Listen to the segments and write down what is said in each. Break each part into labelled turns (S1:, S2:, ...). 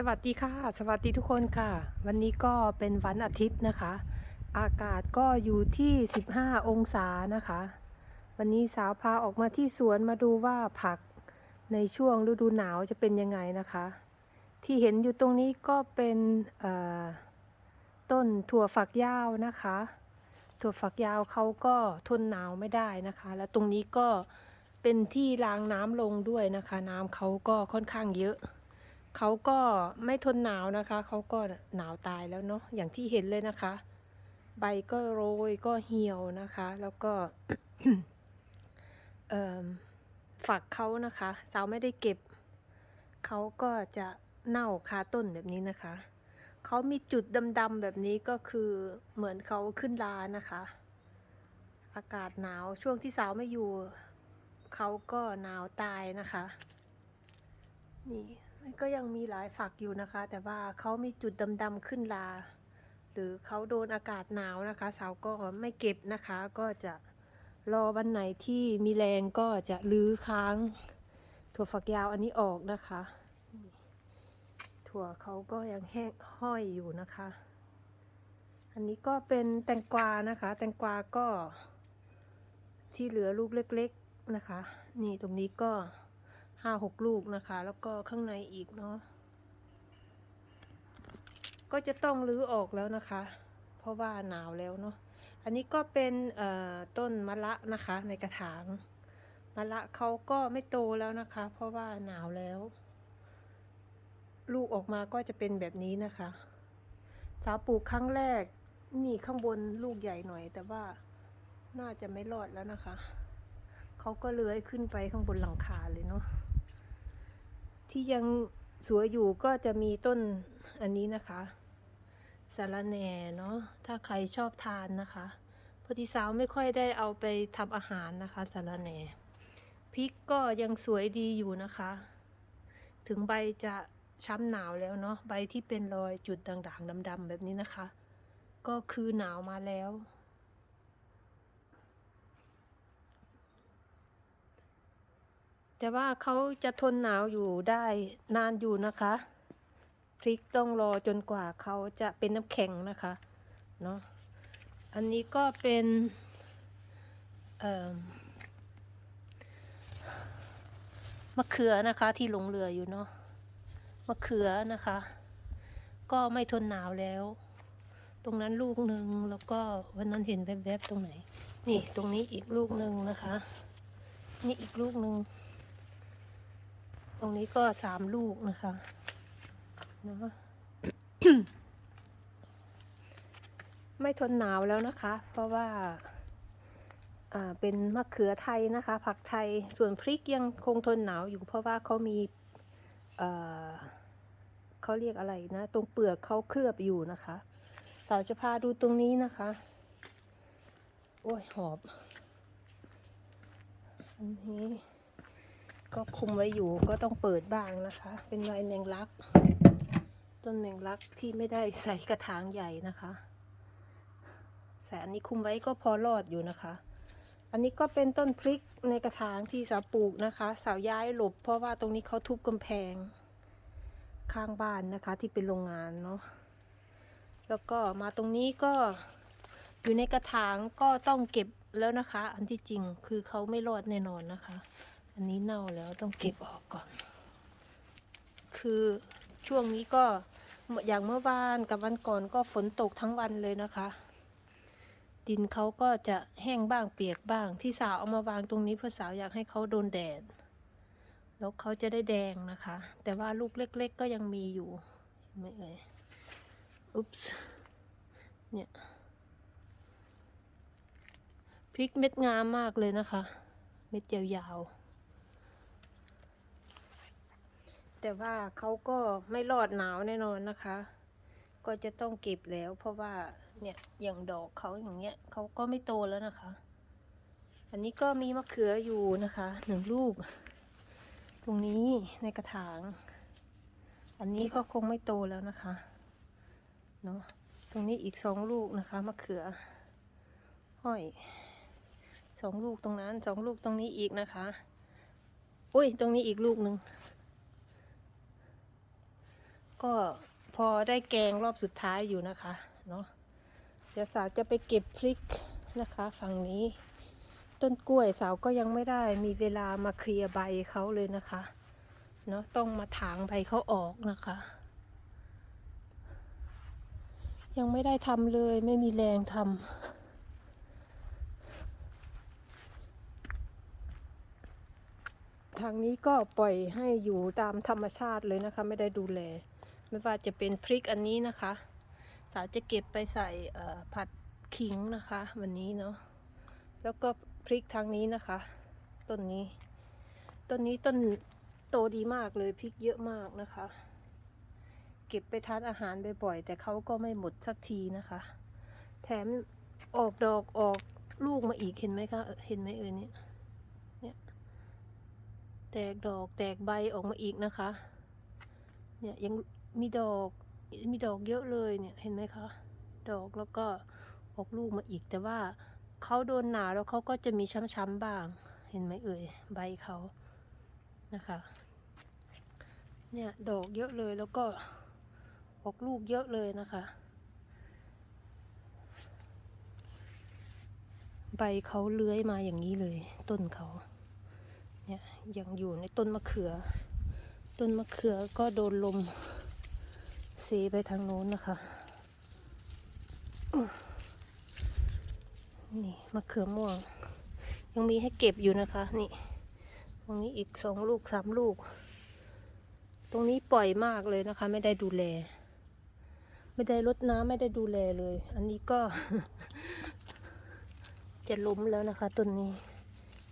S1: สวัสดีค่ะ สวัสดีทุกคนค่ะ วันนี้ก็เป็นวันอาทิตย์นะคะ อากาศก็อยู่ที่ 15 องศานะคะ วันนี้สาวพาออกมาที่สวนมาดูว่าผักในช่วงฤดูหนาวจะเป็นยังไงนะคะ ที่เห็นอยู่ตรงนี้ก็เป็นต้นถั่วฝักยาวนะคะ ถั่วฝักยาวเขาก็ทนหนาวไม่ได้นะคะ และตรงนี้ก็เป็นที่รางน้ำลงด้วยนะคะ น้ำเขาก็ค่อนข้างเยอะ เขาก็ไม่ทนหนาวนะคะ เขาก็หนาวตายแล้วเนาะอย่างที่เห็นเลยนะคะ ใบก็โรยก็เหี่ยวนะคะ แล้วก็ฝักเขานะคะสาวไม่ได้เก็บ เขาก็จะเน่าคาต้นแบบนี้นะคะ เขามีจุดดำๆแบบนี้ก็คือเหมือนเขาขึ้นลานะคะ อากาศหนาวช่วงที่สาวไม่อยู่ เขาก็หนาวตายนะคะ นี่ ก็ยังมีหลายฝักอยู่นะคะ แต่ว่าเขามีจุดดำๆขึ้นลา หรือเขาโดนอากาศหนาวนะคะ สาวก็ไม่เก็บนะคะ ก็จะรอวันไหนที่มีแรงก็จะลื้อค้าง ถั่วฝักยาวอันนี้ออกนะคะ ถั่วเขาก็ยังแห้งห้อยอยู่นะคะ อันนี้ก็เป็นแตงกวานะคะ แตงกวาก็ที่เหลือลูกเล็ก ๆนะคะ นี่ตรงนี้ก็ ห้าหกลูกนะคะ แล้วก็ข้างในอีกเนาะก็จะต้องรื้อออกแล้วนะคะ เพราะว่าหนาวแล้วเนาะอันนี้ก็เป็นต้นมะละนะคะในกระถางมะละเขาก็ไม่โตแล้วนะคะ เพราะว่าหนาวแล้ว ลูกออกมาก็จะเป็นแบบนี้นะคะ สาวปลูกครั้งแรกนี่ข้างบนลูกใหญ่หน่อย แต่ว่าน่าจะไม่รอดแล้วนะคะ เขาก็เลื้อยขึ้นไปข้างบนหลังคาเลยเนาะที่ยังสวยอยู่ก็จะมีต้นอันนี้นะคะสารแหน่เนาะถ้าใครชอบทานนะคะพอดีสาวไม่ค่อยได้เอาไปทำอาหารนะคะสารแหน่พริกก็ยังสวยดีอยู่นะคะ ถึงใบจะช้ำหนาวแล้วเนาะใบที่เป็นรอยจุดด่างๆดำๆแบบนี้นะคะ ก็คือหนาวมาแล้ว แต่ว่าเขาจะทนหนาวอยู่ได้นานอยู่นะคะ พริกต้องรอจนกว่าเขาจะเป็นน้ำแข็งนะคะเนาะอันนี้ก็เป็นมะเขือนะคะที่หลงเรืออยู่เนาะมะเขือนะคะ ก็ไม่ทนหนาวแล้ว ตรงนั้นลูกหนึ่งแล้วก็วันนั้นเห็นแวบๆตรงไหน นี่ตรงนี้อีกลูกหนึ่งนะคะ นี่อีกลูกหนึ่ง ตรงนี้ก็สามลูกนะคะเนอะไม่ทนหนาวแล้วนะคะ เพราะว่าเป็นมะเขือไทยนะคะ ผักไทยส่วนพริกยังคงทนหนาวอยู่เพราะว่าเขามีเเขาเรียกอะไรนะ ตรงเปลือกเขาเคลือบอยู่นะคะสาวจะพาดูตรงนี้นะคะ โอ้ยหอบ อันนี้ ก็คุมไว้อยู่ก็ต้องเปิดบ้างนะคะ เป็นใบแมงลัก ต้นแมงลักที่ไม่ได้ใส่กระถางใหญ่นะคะใส่อันนี้คุมไว้ก็พอรอดอยู่นะคะ อันนี้ก็เป็นต้นพริกในกระถางที่สาวปลูกนะคะ สาวย้ายหลบ เพราะว่าตรงนี้เขาทุบกำแพง ข้างบ้านนะคะที่เป็นโรงงานเนาะแล้วก็มาตรงนี้ก็อยู่ในกระถางก็ต้องเก็บแล้วนะคะ อันที่จริงคือเขาไม่รอดแน่นอนนะคะ อันนี้เน่าแล้วต้องเก็บออกก่อน คือช่วงนี้ก็อย่างเมื่อวานกับวันก่อนก็ฝนตกทั้งวันเลยนะคะ ดินเขาก็จะแห้งบ้างเปียกบ้าง ที่สาวเอามาวางตรงนี้เพราะสาวอยากให้เขาโดนแดด แล้วเขาจะได้แดงนะคะ แต่ว่าลูกเล็ก ๆ ก็ยังมีอยู่ไม่เอ่ยอุ๊บส์เนี่ยพริกเม็ดงามมากเลยนะคะ เม็ดยาวๆ แต่ว่าเขาก็ไม่รอดหนาวแน่นอนนะคะ ก็จะต้องเก็บแล้ว เพราะว่าเนี่ยอย่างดอกเขาอย่างเงี้ยเขาก็ไม่โตแล้วนะคะ อันนี้ก็มีมะเขืออยู่นะคะหนึ่งลูก ตรงนี้ในกระถาง อันนี้ก็คงไม่โตแล้วนะคะเนาะตรงนี้อีกสองลูกนะคะมะเขือ ห้อยสองลูกตรงนั้นสองลูกตรงนี้อีกนะคะ อุ้ยตรงนี้อีกลูกหนึ่ง ก็พอได้แกงรอบสุดท้ายอยู่นะคะเนาะเดี๋ยวสาวจะไปเก็บพริกนะคะ ฝั่งนี้ ต้นกล้วยสาวก็ยังไม่ได้มีเวลามาเคลียร์ใบเขาเลยนะคะเนาะต้องมาถางใบเขาออกนะคะ ยังไม่ได้ทำเลยไม่มีแรงทำทางนี้ก็ปล่อยให้อยู่ตามธรรมชาติเลยนะคะ ไม่ได้ดูแล ไม่ว่าจะเป็นพริกอันนี้นะคะ สาวจะเก็บไปใส่ผัดขิงนะคะ วันนี้เนาะแล้วก็พริกทางนี้นะคะ ต้นนี้ ต้นนี้ต้นโตดีมากเลยพริกเยอะมากนะคะ เก็บไปทานอาหารบ่อยๆแต่เขาก็ไม่หมดสักทีนะคะ แถมออกดอกออกลูกมาอีกเห็นไหมคะเอ่อเห็นไหมเอ่ยเนี่ยเนี่ยแตกดอกแตกใบออกมาอีกนะคะ เนี่ยยัง มีดอก มีดอกเยอะเลยเนี่ยเห็นไหมคะ ดอกแล้วก็ออกลูกมาอีกแต่ว่าเขาโดนหนาวแล้วเขาก็จะมีช้ำๆบ้าง เห็นไหมเอ่ยใบเขานะคะ เนี่ยดอกเยอะเลยแล้วก็ออกลูกเยอะเลยนะคะ ใบเขาเลื้อยมาอย่างนี้เลย ต้นเขาเนี่ยยังอยู่ในต้นมะเขือ ต้นมะเขือก็โดนลม เซไปทางโน้นนะคะ นี่มะเขือม่วง ยังมีให้เก็บอยู่นะคะ นี่ ตรงนี้อีกสองลูกสามลูก ตรงนี้ปล่อยมากเลยนะคะ ไม่ได้ดูแล ไม่ได้รดน้ำไม่ได้ดูแลเลย อันนี้ก็ จะล้มแล้วนะคะต้นนี้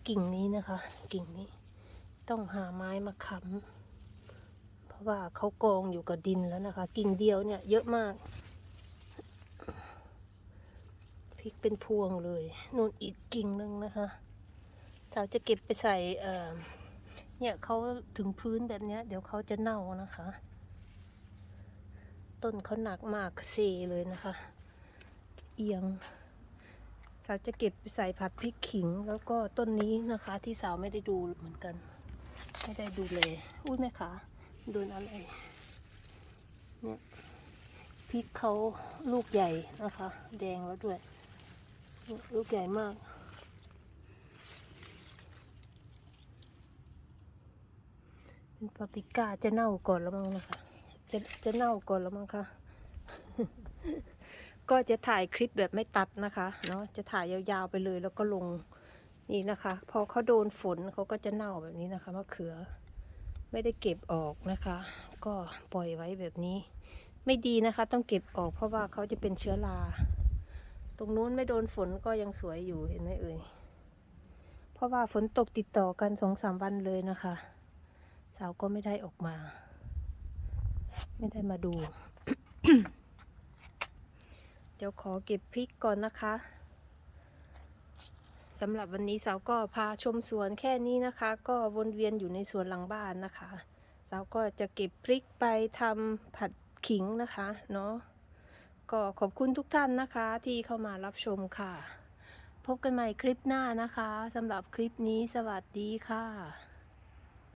S1: กิ่งนี้นะคะ กิ่งนี้ ต้องหาไม้มาค้ำะว่าเขากองอยู่กับดินแล้วนะคะ กิ่งเดียวเนี่ย เยอะมากพริกเป็นพวงเลยนู่นอีกกิ่งหนึ่งนะคะสาวจะเก็บไปใส่เอ่อเนี่ยเขาถึงพื้นแบบนี้เดี๋ยวเขาจะเน่านะคะ ต้นเขาหนักมากเซเลยนะคะ เอียงสาวจะเก็บไปใส่ผัดพริกขิง แล้วก็ต้นนี้นะคะ ที่สาวไม่ได้ดูเหมือนกัน ไม่ได้ดูเลยอุ้ยแม่ขา โดนอะไรเนี่ยพริกเขาลูกใหญ่นะคะ แดงแล้วด้วย ลูกใหญ่มาก เป็นปาปริก้าจะเน่าก่อนแล้วมั้งนะคะจะจะเน่าก่อนแล้วมั้งคะก็จะถ่ายคลิปแบบไม่ตัดนะคะเนาะจะถ่ายยาวๆไปเลยแล้วก็ลงนี่นะคะ พอเขาโดนฝนเขาก็จะเน่าแบบนี้นะคะมะเขือ ไม่ได้เก็บออกนะคะ ก็ปล่อยไว้แบบนี้ ไม่ดีนะคะ ต้องเก็บออกเพราะว่าเขาจะเป็นเชื้อราตรงนู้นไม่โดนฝนก็ยังสวยอยู่เห็นไหมเอ่ยเพราะว่าฝนตกติดต่อกันสองสามวันเลยนะคะสาวก็ไม่ได้ออกมา ไม่ได้มาดู เดี๋ยวขอเก็บพริกก่อนนะคะ สำหรับวันนี้สาวก็พาชมสวนแค่นี้นะคะ ก็วนเวียนอยู่ในสวนหลังบ้านนะคะสาวก็จะเก็บพริกไปทำผัดขิงนะคะเนาะก็ขอบคุณทุกท่านนะคะที่เข้ามารับชมค่ะ พบกันใหม่คลิปหน้านะคะสำหรับคลิปนี้สวัสดีค่ะ